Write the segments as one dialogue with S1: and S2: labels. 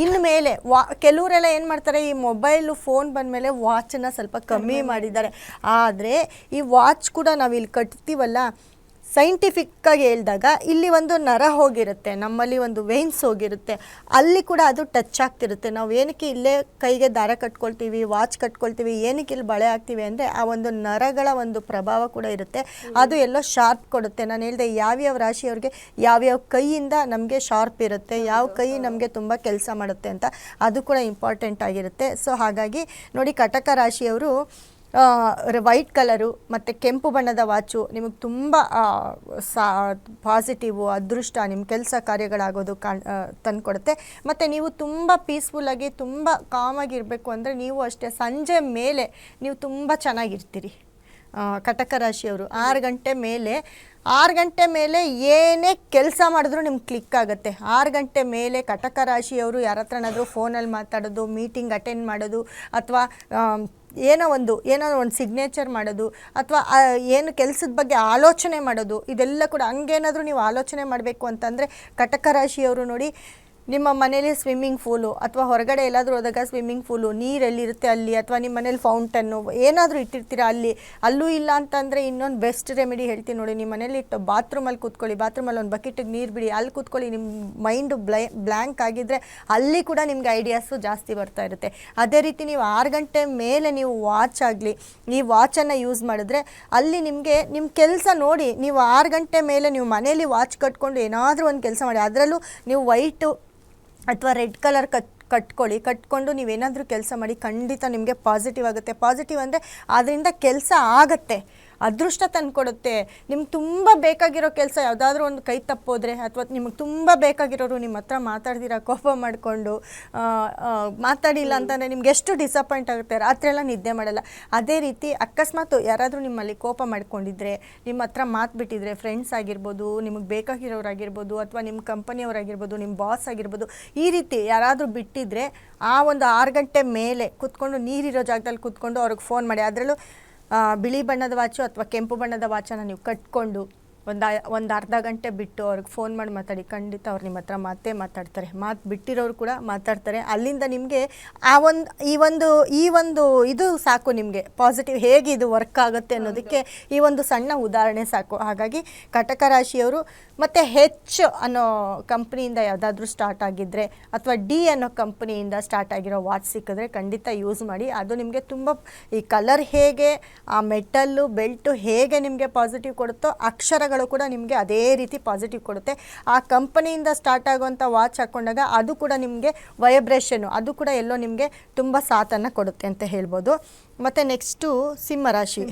S1: ಇನ್ನು ಮೇಲೆ ವಾ ಕೆಲವರೆಲ್ಲ ಏನು ಮಾಡ್ತಾರೆ ಈ ಮೊಬೈಲು ಫೋನ್ ಬಂದಮೇಲೆ ವಾಚನ್ನು ಸ್ವಲ್ಪ ಕಮ್ಮಿ ಮಾಡಿದ್ದಾರೆ. ಆದರೆ ಈ ವಾಚ್ ಕೂಡ ನಾವು ಇಲ್ಲಿ ಕಟ್ತೀವಲ್ಲ ಸೈಂಟಿಫಿಕ್ಕಾಗಿ ಹೇಳಿದಾಗ ಇಲ್ಲಿ ಒಂದು ನರ ಹೋಗಿರುತ್ತೆ, ನಮ್ಮಲ್ಲಿ ಒಂದು ವೇನ್ಸ್ ಹೋಗಿರುತ್ತೆ, ಅಲ್ಲಿ ಕೂಡ ಅದು ಟಚ್ ಆಗ್ತಿರುತ್ತೆ. ನಾವು ಏನಕ್ಕೆ ಇಲ್ಲೇ ಕೈಗೆ ದಾರ ಕಟ್ಕೊಳ್ತೀವಿ ವಾಚ್ ಕಟ್ಕೊಳ್ತೀವಿ, ಏನಕ್ಕೆ ಇಲ್ಲಿ ಬಳೆ ಆಗ್ತೀವಿ ಅಂದರೆ ಆ ಒಂದು ನರಗಳ ಒಂದು ಪ್ರಭಾವ ಕೂಡ ಇರುತ್ತೆ. ಅದು ಎಲ್ಲೋ ಶಾರ್ಪ್ ಕೊಡುತ್ತೆ. ನಾನು ಹೇಳಿದೆ ಯಾವ್ಯಾವ ರಾಶಿಯವ್ರಿಗೆ ಯಾವ್ಯಾವ ಕೈಯಿಂದ ನಮಗೆ ಶಾರ್ಪ್ ಇರುತ್ತೆ, ಯಾವ ಕೈ ನಮಗೆ ತುಂಬ ಕೆಲಸ ಮಾಡುತ್ತೆ ಅಂತ ಅದು ಕೂಡ ಇಂಪಾರ್ಟೆಂಟ್ ಆಗಿರುತ್ತೆ. ಸೊ ಹಾಗಾಗಿ ನೋಡಿ ಕಟಕ ರಾಶಿಯವರು ವೈಟ್ ಕಲರು ಮತ್ತು ಕೆಂಪು ಬಣ್ಣದ ವಾಚು ನಿಮಗೆ ತುಂಬ ಸಾ ಪಾಸಿಟಿವು ಅದೃಷ್ಟ ನಿಮ್ಮ ಕೆಲಸ ಕಾರ್ಯಗಳಾಗೋದು ಕಾಣ್ ತಂದುಕೊಡುತ್ತೆ. ಮತ್ತು ನೀವು ತುಂಬ ಪೀಸ್ಫುಲ್ಲಾಗಿ ತುಂಬ ಕಾಮಾಗಿರಬೇಕು ಅಂದರೆ ನೀವು ಅಷ್ಟೇ ಸಂಜೆ ಮೇಲೆ ನೀವು ತುಂಬ ಚೆನ್ನಾಗಿರ್ತೀರಿ. ಕಟಕ ರಾಶಿಯವರು ಆರು ಗಂಟೆ ಮೇಲೆ, ಆರು ಗಂಟೆ ಮೇಲೆ ಏನೇ ಕೆಲಸ ಮಾಡಿದ್ರೂ ನಿಮ್ಗೆ ಕ್ಲಿಕ್ ಆಗುತ್ತೆ. ಆರು ಗಂಟೆ ಮೇಲೆ ಕಟಕ ರಾಶಿಯವರು ಯಾರ ಹತ್ರನಾದರೂ ಫೋನಲ್ಲಿ ಮಾತಾಡೋದು ಮೀಟಿಂಗ್ ಅಟೆಂಡ್ ಮಾಡೋದು, ಅಥವಾ ಏನೋ ಒಂದು ಏನೋ ಒಂದು ಸಿಗ್ನೇಚರ್ ಮಾಡೋದು ಅಥವಾ ಏನು ಕೆಲಸದ ಬಗ್ಗೆ ಆಲೋಚನೆ ಮಾಡೋದು, ಇದೆಲ್ಲ ಕೂಡ ಹಂಗೇನಾದರೂ ನೀವು ಆಲೋಚನೆ ಮಾಡಬೇಕು ಅಂತಂದರೆ ಕಟಕ ರಾಶಿಯವರು ನೋಡಿ ನಿಮ್ಮ ಮನೇಲಿ ಸ್ವಿಮ್ಮಿಂಗ್ ಫೂಲು ಅಥವಾ ಹೊರಗಡೆ ಎಲ್ಲಾದರೂ ಹೋದಾಗ ಸ್ವಿಮ್ಮಿಂಗ್ ಫೂಲು ನೀರು ಎಲ್ಲಿರುತ್ತೆ ಅಲ್ಲಿ ಅಥವಾ ನಿಮ್ಮ ಮನೇಲಿ ಫೌಂಟನ್ನು ಏನಾದರೂ ಇಟ್ಟಿರ್ತೀರ ಅಲ್ಲಿ? ಅಲ್ಲೂ ಇಲ್ಲ ಅಂತಂದರೆ ಇನ್ನೊಂದು ಬೆಸ್ಟ್ ರೆಮಿಡಿ ಹೇಳ್ತೀನಿ ನೋಡಿ. ನಿಮ್ಮ ಮನೇಲಿ ಇಟ್ಟು ಬಾತ್ರೂಮಲ್ಲಿ ಕೂತ್ಕೊಳ್ಳಿ. ಬಾತ್ರೂಮಲ್ಲಿ ಒಂದು ಬಕೆಟಿಗೆ ನೀರು ಬಿಡಿ. ಅಲ್ಲಿ ಕೂತ್ಕೊಳ್ಳಿ. ನಿಮ್ಮ ಮೈಂಡು ಬ್ಲೈ ಬ್ಲ್ಯಾಂಕ್ ಆಗಿದ್ದರೆ ಅಲ್ಲಿ ಕೂಡ ನಿಮಗೆ ಐಡಿಯಾಸು ಜಾಸ್ತಿ ಬರ್ತಾ ಇರುತ್ತೆ. ಅದೇ ರೀತಿ ನೀವು ಆರು ಗಂಟೆ ಮೇಲೆ ನೀವು ವಾಚ್ ಆಗಲಿ. ಈ ವಾಚನ್ನು ಯೂಸ್ ಮಾಡಿದ್ರೆ ಅಲ್ಲಿ ನಿಮಗೆ ನಿಮ್ಮ ಕೆಲಸ ನೋಡಿ ನೀವು ಆರು ಗಂಟೆ ಮೇಲೆ ನೀವು ಮನೇಲಿ ವಾಚ್ ಕಟ್ಕೊಂಡು ಏನಾದರೂ ಒಂದು ಕೆಲಸ ಮಾಡಿ. ಅದರಲ್ಲೂ ನೀವು ವೈಟು ಅಥವಾ ರೆಡ್ ಕಲರ್ ಕಟ್, ಕಟ್ಕೊಳ್ಳಿ, ಕಟ್ಕೊಂಡು ನೀವೇನಾದರೂ ಕೆಲಸ ಮಾಡಿ ಖಂಡಿತ ನಿಮಗೆ ಪಾಸಿಟಿವ್ ಆಗುತ್ತೆ. ಪಾಸಿಟಿವ್ ಅಂದರೆ ಅದರಿಂದ ಕೆಲಸ ಆಗತ್ತೆ. ಅದೃಷ್ಟ ತಂದುಕೊಡುತ್ತೆ ನಿಮ್ಗೆ ತುಂಬ ಬೇಕಾಗಿರೋ ಕೆಲಸ ಯಾವುದಾದ್ರೂ ಒಂದು ಕೈ ತಪ್ಪೋದ್ರೆ ಅಥವಾ ನಿಮಗೆ ತುಂಬ ಬೇಕಾಗಿರೋರು ನಿಮ್ಮ ಹತ್ರ ಮಾತಾಡ್ದಿರ ಕೋಪ ಮಾಡಿಕೊಂಡು ಮಾತಾಡಿಲ್ಲ ಅಂತಂದರೆ ನಿಮ್ಗೆ ಎಷ್ಟು ಡಿಸಪಾಯಿಂಟ್ ಆಗುತ್ತೆ? ರಾತ್ರಿ ಎಲ್ಲ ನಿದ್ದೆ ಮಾಡಲ್ಲ. ಅದೇ ರೀತಿ ಅಕಸ್ಮಾತ್ ಯಾರಾದರೂ ನಿಮ್ಮಲ್ಲಿ ಕೋಪ ಮಾಡ್ಕೊಂಡಿದ್ರೆ ನಿಮ್ಮ ಹತ್ರ ಮಾತು ಬಿಟ್ಟಿದ್ರೆ ಫ್ರೆಂಡ್ಸ್ ಆಗಿರ್ಬೋದು ನಿಮಗೆ ಬೇಕಾಗಿರೋರಾಗಿರ್ಬೋದು ಅಥವಾ ನಿಮ್ಮ ಕಂಪನಿಯವರಾಗಿರ್ಬೋದು ನಿಮ್ಮ ಬಾಸ್ ಆಗಿರ್ಬೋದು ಈ ರೀತಿ ಯಾರಾದರೂ ಬಿಟ್ಟಿದ್ರೆ ಆ ಒಂದು ಆರು ಗಂಟೆ ಮೇಲೆ ಕುತ್ಕೊಂಡು ನೀರಿರೋ ಜಾಗದಲ್ಲಿ ಕುತ್ಕೊಂಡು ಅವ್ರಿಗೆ ಫೋನ್ ಮಾಡಿ. ಅದರಲ್ಲೂ ಬಿಳಿ ಬಣ್ಣದ ವಾಚು ಅಥವಾ ಕೆಂಪು ಬಣ್ಣದ ವಾಚನ್ನು ನೀವು ಕಟ್ಕೊಂಡು ಒಂದು ಒಂದು ಅರ್ಧ ಗಂಟೆ ಬಿಟ್ಟು ಅವ್ರಿಗೆ ಫೋನ್ ಮಾಡಿ ಮಾತಾಡಿ. ಖಂಡಿತ ಅವ್ರು ನಿಮ್ಮ ಹತ್ರ ಮಾತೇ ಮಾತಾಡ್ತಾರೆ. ಮಾತು ಬಿಟ್ಟಿರೋರು ಕೂಡ ಮಾತಾಡ್ತಾರೆ. ಅಲ್ಲಿಂದ ನಿಮಗೆ ಆ ಒಂದು, ಈ ಒಂದು ಈ ಒಂದು ಇದು ಸಾಕು ನಿಮಗೆ. ಪಾಸಿಟಿವ್ ಹೇಗೆ ಇದು ವರ್ಕ್ ಆಗುತ್ತೆ ಅನ್ನೋದಕ್ಕೆ ಈ ಒಂದು ಸಣ್ಣ ಉದಾಹರಣೆ ಸಾಕು. ಹಾಗಾಗಿ ಕಟಕ ರಾಶಿಯವರು ಮತ್ತು ಹೆಚ್ಚು ಅನ್ನೋ ಕಂಪ್ನಿಯಿಂದ ಯಾವುದಾದ್ರೂ ಸ್ಟಾರ್ಟ್ ಆಗಿದ್ದರೆ ಅಥವಾ ಡಿ ಅನ್ನೋ ಕಂಪ್ನಿಯಿಂದ ಸ್ಟಾರ್ಟ್ ಆಗಿರೋ ವಾಚ್ ಸಿಕ್ಕಿದ್ರೆ ಖಂಡಿತ ಯೂಸ್ ಮಾಡಿ. ಅದು ನಿಮಗೆ ತುಂಬ ಈ ಕಲರ್ ಹೇಗೆ, ಆ ಮೆಟಲ್ಲು ಬೆಲ್ಟು ಹೇಗೆ ನಿಮಗೆ ಪಾಸಿಟಿವ್ ಕೊಡುತ್ತೋ ಅಕ್ಷರಗಳು ಕೂಡ ನಿಮಗೆ ಅದೇ ರೀತಿ ಪಾಸಿಟಿವ್ ಕೊಡುತ್ತೆ. ಆ ಕಂಪನಿಯಿಂದ ಸ್ಟಾರ್ಟ್ ಆಗುವಂಥ ವಾಚ್ ಹಾಕ್ಕೊಂಡಾಗ ಅದು ಕೂಡ ನಿಮಗೆ ವೈಬ್ರೇಷನ್ನು ಅದು ಕೂಡ ಎಲ್ಲೋ ನಿಮಗೆ ತುಂಬ ಸಾಥನ್ನು ಕೊಡುತ್ತೆ ಅಂತ ಹೇಳ್ಬೋದು. ಮತ್ತು ನೆಕ್ಸ್ಟು ಸಿಂಹ ರಾಶಿ.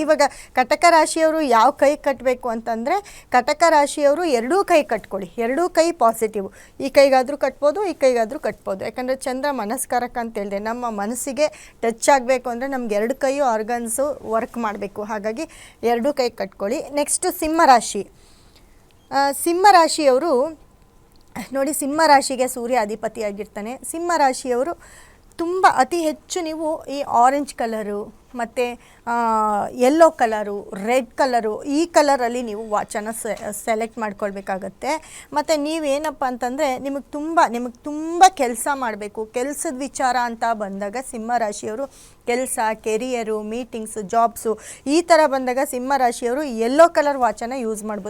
S1: ಇವಾಗ ಕಟಕ ರಾಶಿಯವರು ಯಾವ ಕೈ ಕಟ್ಟಬೇಕು ಅಂತಂದರೆ ಕಟಕ ರಾಶಿಯವರು ಎರಡೂ ಕೈ ಕಟ್ಕೊಳ್ಳಿ ಎರಡೂ ಕೈ ಪಾಸಿಟಿವ್ ಈ ಕೈಗಾದರೂ ಕಟ್ಬೋದು ಈ ಕೈಗಾದರೂ ಕಟ್ಬೋದು. ಯಾಕಂದರೆ ಚಂದ್ರ ಮನಸ್ಕಾರಕ ಅಂತ ಹೇಳಿದೆ ನಮ್ಮ ಮನಸ್ಸಿಗೆ ಟಚ್ ಆಗಬೇಕು ಅಂದರೆ ನಮ್ಗೆ ಎರಡು ಕೈಯು ಆರ್ಗನ್ಸು ವರ್ಕ್ ಮಾಡಬೇಕು. ಹಾಗಾಗಿ ಎರಡೂ ಕೈ ಕಟ್ಕೊಳ್ಳಿ. ನೆಕ್ಸ್ಟು ಸಿಂಹ ರಾಶಿ ಸಿಂಹರಾಶಿಯವರು ಸಿಂಹ ರಾಶಿಯವರು ನೋಡಿ ಸಿಂಹರಾಶಿಗೆ ಸೂರ್ಯ ಅಧಿಪತಿಯಾಗಿರ್ತಾನೆ. ಸಿಂಹ ರಾಶಿಯವರು ತುಂಬ ಅತಿ ಹೆಚ್ಚು ನೀವು ಈ ಆರೆಂಜ್ ಕಲರು ಮತ್ತು ಯೆಲ್ಲೋ ಕಲರು ರೆಡ್ ಕಲರು ಈ ಕಲರಲ್ಲಿ ನೀವು ವಾಚನ್ನು ಸೆಲೆಕ್ಟ್ ಮಾಡ್ಕೊಳ್ಬೇಕಾಗತ್ತೆ. ಮತ್ತು ನೀವೇನಪ್ಪ ಅಂತಂದರೆ ನಿಮಗೆ ತುಂಬ ನಿಮಗೆ ತುಂಬ ಕೆಲಸ ಮಾಡಬೇಕು. ಕೆಲಸದ ವಿಚಾರ ಅಂತ ಬಂದಾಗ ಸಿಂಹ ರಾಶಿಯವರು ಕೆಲಸ ಕೆರಿಯರು ಮೀಟಿಂಗ್ಸು ಜಾಬ್ಸು ಈ ಥರ ಬಂದಾಗ ಸಿಂಹ ರಾಶಿಯವರು ಯೆಲ್ಲೋ ಕಲರ್ ವಾಚನ್ನು ಯೂಸ್ ಮಾಡ್ಬೋದು.